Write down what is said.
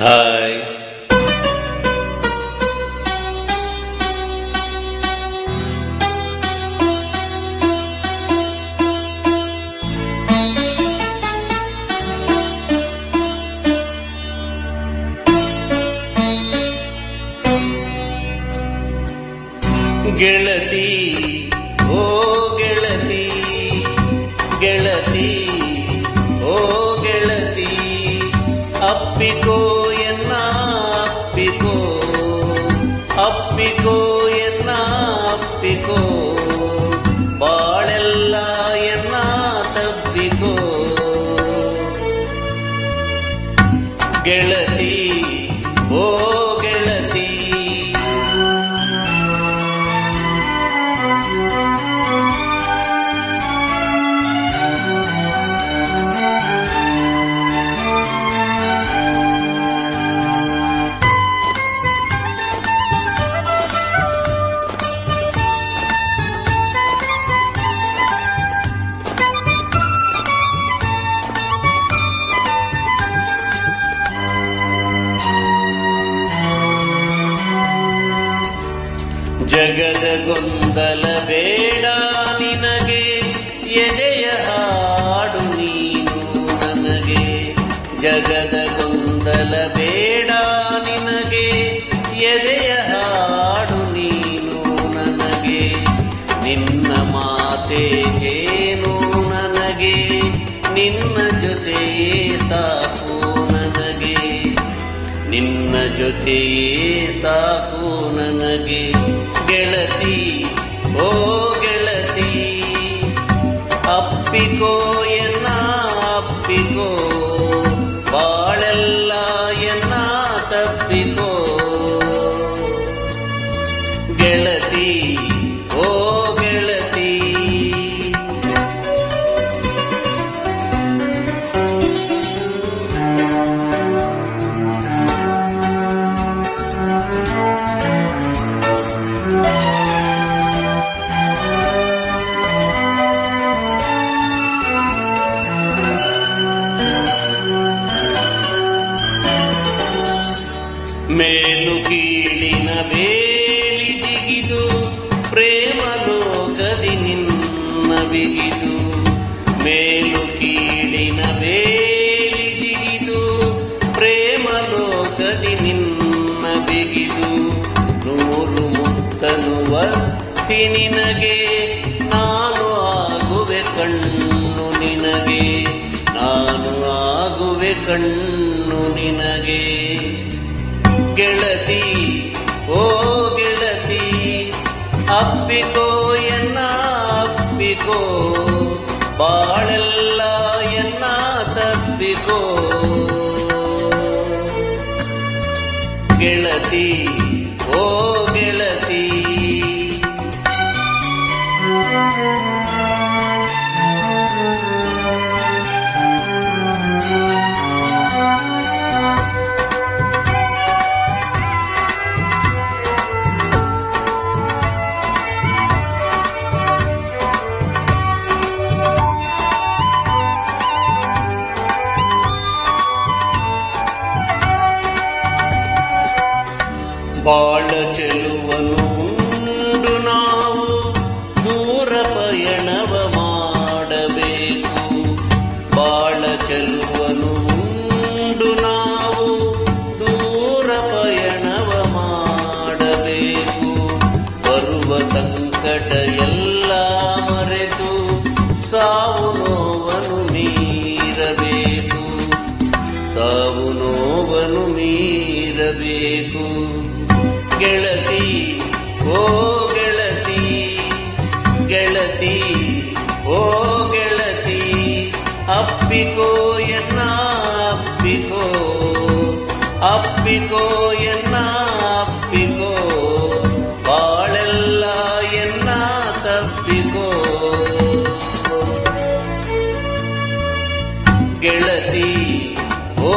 Hi ಗೆಳತಿ ಅಪ್ಪಿಕೋ ಬಾಳೆಲ್ಲ ಎನ್ನ ತಬ್ಬಿಕೋ ಗೆಳತಿ ಓ ಜಗದ ಗೊಂದಲ ಬೇಡ ನಿನಗೆ, ಎದೆಯ ಹಾಡು ನೀನು ನನಗೆ. ಜಗದ ಗೊಂದಲ ಬೇಡ ನಿನಗೆ, ಎದೆಯ ಹಾಡು ನೀನು ನನಗೆ. ನಿನ್ನ ಮಾತೆ ಏನು ನನಗೆ, ನಿನ್ನ ಜೊತೆಯೇ ಸಾಕು ನಿನ್ನ ಜೊತೆಯೇ ಸಾಕು ನನಗೆ ಗೆಳತಿ ಓ ಗೆಳತಿ ಅಪ್ಪಿಕೋ ಎನ್ನ ಅಪ್ಪಿಕೋ ಬಾಳೆಲ್ಲ ಎನ್ನ ತಪ್ಪಿಕೋ ಮೇಲು ಕೀಳಿನ ಬೇಲಿ ಜಿಗಿದು ಪ್ರೇಮ ಲೋಕದಿ ನಿನ್ನ ಬಿಗಿದು ಮೇಲು ಕೀಳಿನ ಬೇಲಿ ಜಿಗಿದು ಪ್ರೇಮ ಲೋಕದಿ ನಿನ್ನ ಬಿಗಿದು ನೂರು ಮುತ್ತನು ತಿನಿನಗೆ ನಿನಗೆ ನಾನು ಆಗುವೆ ಕಣ್ಣು ನಿನಗೆ, ನಾನು ಆಗುವೆ ಕಣ್ಣು ನಿನಗೆ. ಅಪ್ಪಿಕೋ ಬಾಳೆಲ್ಲ ಎನ್ನ ತಪ್ಪಿಕೋ ಗೆಳತಿ ಓ ಬಾಳ ಚೆಲುವನು ಉಂಡು ನಾವು. ದೂರ ಪಯಣವ ಮಾಡಬೇಕು. ಬಾಳ ಚೆಲುವನು ಉಂಡು ನಾವು. ದೂರ ಪಯಣವ ಮಾಡಬೇಕು. ಬರುವ ಸಂಕಟ ಎಲ್ಲ ಮರೆತು ಸಾವು ನೋವನು ಮೀರಬೇಕು. ಸಾವು ನೋವನು ಮೀರಬೇಕು. ಗೆಳತಿ ಓ ಗೆಳತಿ ಗೆಳತಿ ಓ ಗೆಳತಿ ಅಪ್ಪಿಕೋ ಎನ್ನ ಅಪ್ಪಿಕೋ ಅಪ್ಪಿಕೋ ಎನ್ನ ಅಪ್ಪಿಕೋ ಬಾಳೆಲ್ಲ ಎನ್ನ ತಪ್ಪಿಕೋ ಗೆಳತಿ ಓ